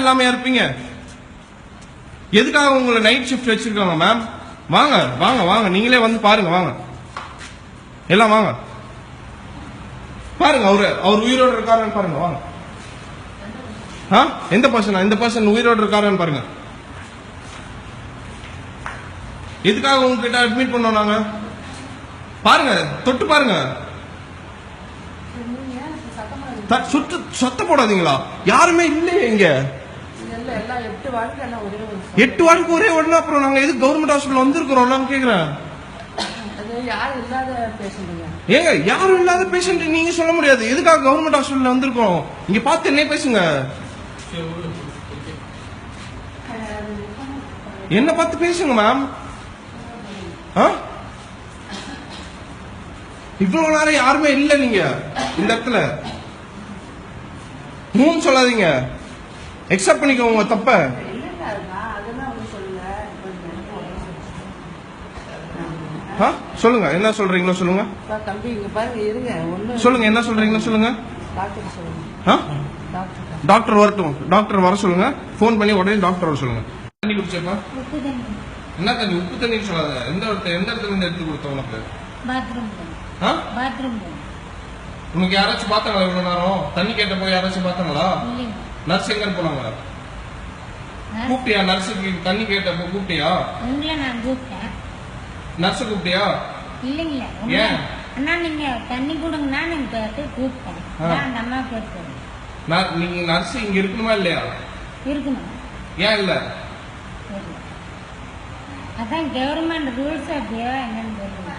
இல்லாம இருப்பீங்க. எதுக்காக உங்களை நைட் ஷிஃப்ட் வச்சிருக்காங்க மேம் வாங்க வாங்க வாங்க. நீங்களே வந்து பாருங்க வாங்க. எல்லாம் வாங்க. பாருங்க அவரு அவர் உயிரோடு இருக்காருன்னு பாருங்க வாங்க. ஆ? எந்த பர்சன் இந்த பர்சன் உயிரோடு இருக்காருன்னு பாருங்க. எதுக்காக உங்ககிட்ட அட்மிட் பண்ணோம் நாங்க? பாருங்க தொட்டு பாருங்க. சுட்டு சத்த போடாதீங்களா? யாருமே இல்லையே இங்க. எட்டு எல்லாம் ஒரே உடனே அப்புறம் நாங்க எது கவர்மெண்ட் ஹாஸ்பிட்டல் வந்திருக்கிறோம் நான் கேக்குறேன். ஏங்க யாரும் இல்லாத பேஷண்ட் நீங்க சொல்ல முடியாது. எதுக்காக கவர்மெண்ட் ஹாஸ்பிட்டல் வந்திருக்கோம்? இங்க பார்த்து என்ன பேசுங்க. என்ன பார்த்து பேசுங்க மேம் இவ்வளவு நேரம் யாருமே இல்ல நீங்க இந்த இடத்துல. மூணு சொல்லாதீங்க. எக்ஸப்ட் பண்ணிக்கோங்க உங்க தப்ப? சொல்லுங்க. என்ன சொல்றீங்களோ சொல்லுங்க. சொல்லுங்க. என்ன சொல்றீங்களோ சொல்லுங்க. டாக்டர் சொல்லுங்க. ஆ? டாக்டர். டாக்டர் வரட்டும். டாக்டர் வர சொல்லுங்க. ஃபோன் பண்ணி உடனே டாக்டர் வர சொல்லுங்க. தண்ணி குடிச்சப்பா உப்பு தண்ணி. என்ன தண்ணி? உப்பு தண்ணி சொல்லாத. எந்த இடத்துல எந்த இடத்துல இருந்து எடுத்து கொடுத்த உனக்கு? உனக்கு யாராச்சும் பார்த்தாங்களா இவ்வளவு நேரம்? தண்ணி கேட்டப்போ யாராச்சும் பார்த்தாங்களா? நர்ஸ் எங்க போனாங்க கூப்பிட்டியா? நர்ஸுக்கு தண்ணி கேட்டப்போ கூப்பிட்டியா? உங்களை நான் கூப்பிட்டேன். நர்ஸை கூப்பிட்டியா? இல்லைங்கள ஏன்? அண்ணா நீங்க தண்ணி கொடுங்கண்ணா நீங்க கேட்டு கூப்பிட்டேன். அந்த அம்மா நான் நீங்க நர்ஸ் இங்க இருக்கணுமா இல்லையா? இருக்கணும். ஏன் இல்ல. அதான் கவர்மெண்ட் ரூல்ஸ் அப்படியா என்னன்னு தெரியல.